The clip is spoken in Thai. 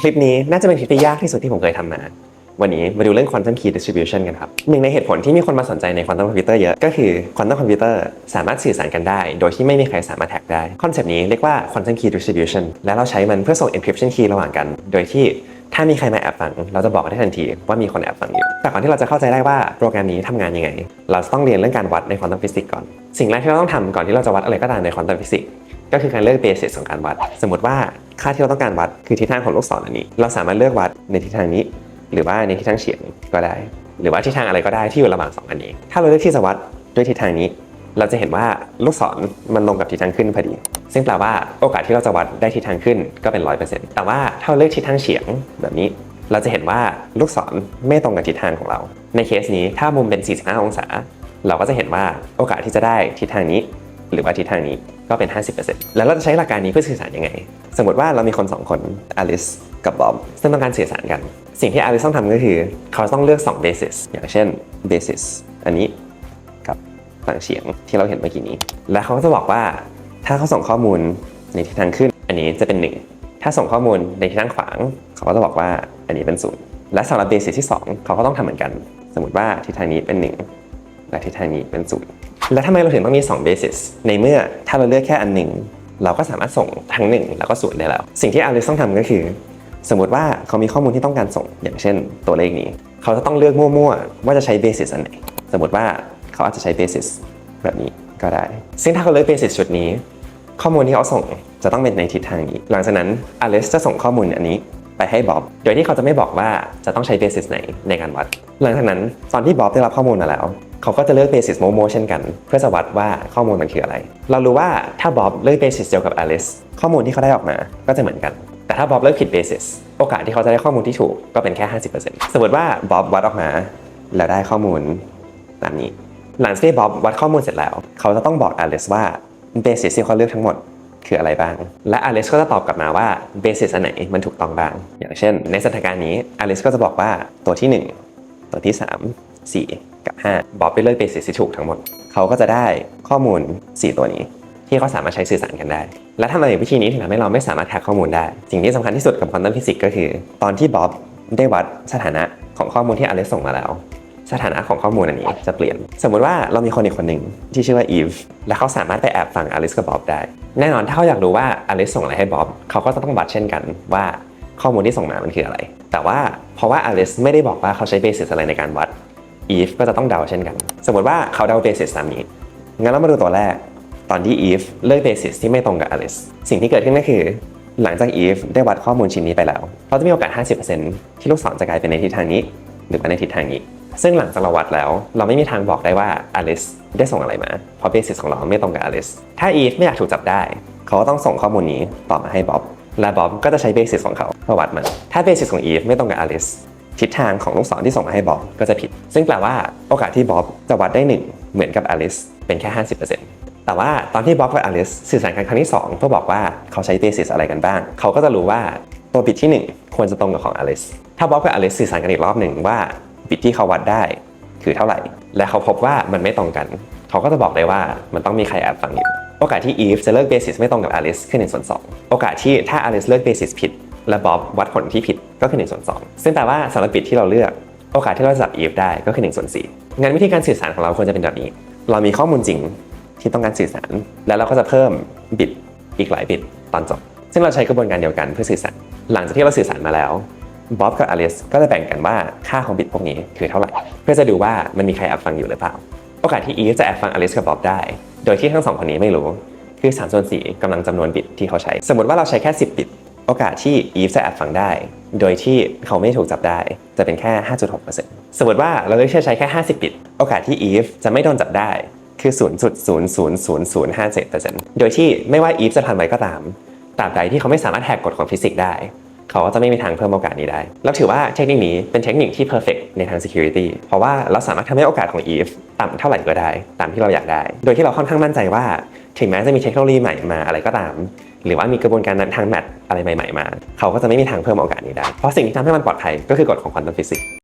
คลิปนี้น่าจะเป็นคลิปที่ยากที่สุดที่ผมเคยทำมา วันนี้มาดูเรื่อง quantum key distribution กันครับ หนึ่งในเหตุผลที่มีคนมาสนใจใน quantum computer เยอะ ก็คือ quantum computer สามารถสื่อสารกันได้ โดยที่ไม่มีใครสามารถแท็กได้ คอนเซปต์นี้เรียกว่า quantum key distribution และเราใช้มันเพื่อส่ง encryption key ระหว่างกัน โดยที่ถ้ามีใครมาแอบฟัง เราจะบอกได้ทันทีว่ามีคนแอบฟังอยู่ แต่ก่อนที่เราจะเข้าใจได้ว่าโปรแกรมนี้ทำงานยังไง เราต้องเรียนเรื่องการวัดใน quantum physics ก่อน สิ่งแรกที่เราต้องทำก่อนที่เราจะวัดอะไรก็ตามใน quantum physics ก็คือการเลือกเบสิสของการวัด สมมติว่าค่าที่เราต้องการวัดคือทิศทางของลูกศรอันนี้ เราสามารถเลือกวัดในทิศทางนี้ หรือว่าในทิศทางเฉียงก็ได้ หรือว่าทิศทางอะไรก็ได้ที่อยู่ระหว่างสองอันนี้ถ้าเราเลือกที่จะวัดด้วยทิศทางนี้ เราจะเห็นว่าลูกศรมันลงกับทิศทางขึ้นพอดี ซึ่งแปลว่าโอกาสที่เราจะวัดได้ทิศทางขึ้นก็เป็น 100%แต่ว่าถ้าเราเลือกทิศทางเฉียงแบบนี้เราจะเห็นว่าลูกศรไม่ตรงกับทิศทางของเรา ในเคสนี้ถ้ามุมเป็น 45 องศา เราก็จะเห็นว่าโอกาสที่จะได้ทิศทางนี้ หรือว่าทิศทางนี้ก็เป็น 50%แล้วเราจะใช้หลักการนี้เพื่อสื่อสารยังไง สมมติว่าเรามีคน 2 คนอลิสกับบอมซึ่งต้องการสื่อสารกัน สิ่งที่อลิสต้องทำก็คือ เขาต้องเลือก2 basis อย่างเช่น basis อันนี้กับฝั่งเฉียงที่เราเห็นเมื่อกี้นี้ และเขาก็จะบอกว่าถ้าเขาส่งข้อมูลในทิศทางขึ้น อันนี้จะเป็น 1 ถ้าส่งข้อมูลในทิศทางขวาง เขาก็จะบอกว่าอันนี้เป็นศูนย์และสำหรับ basis ที่ 2 เขาก็ต้องทำเหมือนกัน สมมติว่าทิศทางนี้เป็น 1 และทิศทางนี้เป็นศูนย์ แล้วทำไมเราถึงต้องมี 2 basis ในเมื่อถ้าเราเลือกแค่อันหนึ่งเราก็สามารถส่งทั้งหนึ่งแล้วก็ศูนย์ได้แล้ว สิ่งที่อาริสต้องทำก็คือ สมมติว่าเขามีข้อมูลที่ต้องการส่งอย่างเช่น ตัวเลขนี้ เขาจะต้องเลือกมั่วๆ ว่าจะใช้ basis อันไหน สมมติว่าเขาอาจจะใช้ basis แบบนี้ก็ได้ ซึ่งถ้าเขาเลือก basis ชุดนี้ ข้อมูลที่เขาส่งจะต้องเป็นในทิศทางนี้ หลังจากนั้นอลิสจะส่งข้อมูลอันนี้ไปให้บ๊อบ โดยที่เขาจะไม่บอกว่าจะต้องใช้เบสิสไหนในการวัด หลังจากนั้นตอนที่บ๊อบได้รับข้อมูลมาแล้ว เขาก็จะเลือกเบสิสโมโมเช่นกัน เพื่อจะวัดว่าข้อมูลมันคืออะไร เรารู้ว่าถ้าบ๊อบเลือกเบสิสเดียวกับอลิสข้อมูลที่เขาได้ออกมาก็จะเหมือนกัน แต่ถ้าบ๊อบเลือกผิดเบสิสโอกาสที่เขาจะได้ข้อมูลที่ถูกก็เป็นแค่ 50%สมมติว่าบ๊อบวัดออกมา แล้วได้ข้อมูลแบบนี้หลังจากที่บ๊อบวัดข้อมูลเสร็จแล้ว เขาจะต้องบอกอลิสว่าเบสิสที่เขาเลือกทั้งหมดคืออะไรบ้าง และอลิสก็จะตอบกลับมาว่าเบสิสอันไหนมันถูกต้องบ้าง อย่างเช่น ในสถานการณ์นี้อลิสก็จะบอกว่าตัวที่ 1 ตัวที่ 3 4 กับ 5 บอกไปเลือกเบสิสที่ถูกทั้งหมด เขาก็จะได้ข้อมูล 4 ตัวนี้ ที่เขาสามารถใช้สื่อสารกันได้ และทำไมวิธีนี้ถึงทำให้เราไม่สามารถแท็กข้อมูลได้ สิ่งที่สำคัญที่สุดกับควอนตัมฟิสิกส์ก็คือ ตอนที่บ๊อบได้วัดสถานะของข้อมูลที่อลิสส่งมาแล้ว สถานะของข้อมูลอันนี้จะเปลี่ยน สมมุติว่าเรามีคนอีกคนหนึ่งที่ชื่อว่าอีฟและเขาสามารถไปแอบฟังอลิสกับบ๊อบได้แน่นอนถ้าเขาอยากรู้ว่าอลิสส่งอะไรให้บ๊อบเขาก็จะต้องวัดเช่นกันว่าข้อมูลที่ส่งมามันคืออะไร แต่ว่าเพราะว่าอลิสไม่ได้บอกว่าเขาใช้เบสิสอะไรในการวัด อีฟก็จะต้องเดาเช่นกัน สมมติว่าเขาเดาเบสิสตามนี้ งั้นเรามาดูตัวแรก ตอนที่อีฟเลือกเบสิสที่ไม่ตรงกับอลิสสิ่งที่เกิดขึ้นก็คือ หลังจากอีฟได้วัดข้อมูลชิ้นนี้ไปแล้วเขาจะมีโอกาส 50%ที่ลูกศรจะกลายเป็นในทิศทางนี้ หรือว่าในทิศทางนี้ ซึ่งหลังจากเราวัดแล้ว เราไม่มีทางบอกได้ว่าอลิสได้ส่งอะไรมา เพราะเบสิสของเราไม่ตรงกับอลิสถ้าอีฟไม่อยากถูกจับได้ เขาก็ต้องส่งข้อมูลนี้ต่อมาให้บ๊อบและบ๊อบก็จะใช้เบสิสของเขาเพื่อวัดมัน ถ้าเบสิสของอีฟไม่ตรงกับอลิส ทิศทางของลูกศรที่ส่งมาให้บ๊อบก็จะผิด ซึ่งแปลว่าโอกาสที่บ๊อบจะวัดได้หนึ่งเหมือนกับอลิสเป็นแค่ 50%แต่ว่าตอนที่บ๊อบกับอลิสสื่อสารกันครั้งที่ 2 เพื่อบอกว่าเขาใช้เบสิสอะไรกันบ้าง เขาก็จะรู้ว่าตัวบิตที่ 1 ควรจะตรงกับของอลิสถ้าบ๊อบกับอลิสสื่อสารกันอีกรอบหนึ่งว่าบิตที่เขาวัดได้คือเท่าไหร่ และเขาพบว่ามันไม่ตรงกัน เขาก็จะบอกได้ว่ามันต้องมีใครแอบฟังอยู่ โอกาสที่อีฟจะเลือกเบสิสไม่ตรงกับอลิสคือ1ส่วน2โอกาสที่ถ้าอลิสเลือกเบสิสผิด และบ๊อบวัดผลที่ผิดก็คือ1ส่วน2ซึ่งแปลว่าสำหรับบิตที่เราเลือกโอกาสที่เราจะจับอีฟได้ก็คือ1ส่วน4งั้นวิธีการสื่อสารของเราควรจะเป็นแบบนี้ เรามีข้อมูลจริงที่ต้องการสื่อสาร แล้วเราก็จะเพิ่มบิตอีกหลายบิตตอนจบ ซึ่งเราใช้กระบวนการเดียวกันเพื่อสื่อสาร หลังจากที่เราสื่อสารมาแล้วบ๊อบกับอลิสก็จะแบ่งกันว่าค่าของบิตพวกนี้คือเท่าไหร่ เพื่อจะดูว่ามันมีใครแอบฟังอยู่หรือเปล่า โอกาสที่อีฟจะแอบฟังอลิสกับบ๊อบได้ โดยที่ทั้งสองคนนี้ไม่รู้ คือ3ส่วน4กำลังจำนวนบิตที่เขาใช้ สมมติว่าเราใช้แค่ 10 บิต โอกาสที่อีฟจะแอบฟังได้ โดยที่เขาไม่ถูกจับได้ จะเป็นแค่ 5.6%สมมติว่าเราเลือกที่จะใช้แค่ 50บิตโอกาสที่อีฟจะไม่โดนจับได้คือ 0.00057%โดยที่ไม่ว่าอีฟจะทันไว้ก็ตาม ตราบใดที่เขาไม่สามารถแหกกฎของฟิสิกส์ได้ เขาก็จะไม่มีทางเพิ่มโอกาสนี้ได้แล้วถือว่าเทคนิคนี้เป็นเทคนิคที่ perfect ในทาง security เพราะว่าเราสามารถทำให้โอกาสของ Eve ต่ำเท่าไหร่ก็ได้ ตามที่เราอยากได้ โดยที่เราค่อนข้างมั่นใจว่า ถึงแม้จะมีเทคโนโลยีใหม่มาอะไรก็ตาม หรือว่ามีกระบวนการทางแมทอะไรใหม่ๆมา เขาก็จะไม่มีทางเพิ่มโอกาสนี้ได้ เพราะสิ่งที่ทำให้มันปลอดภัยก็คือกฎของควอนตัมฟิสิกส์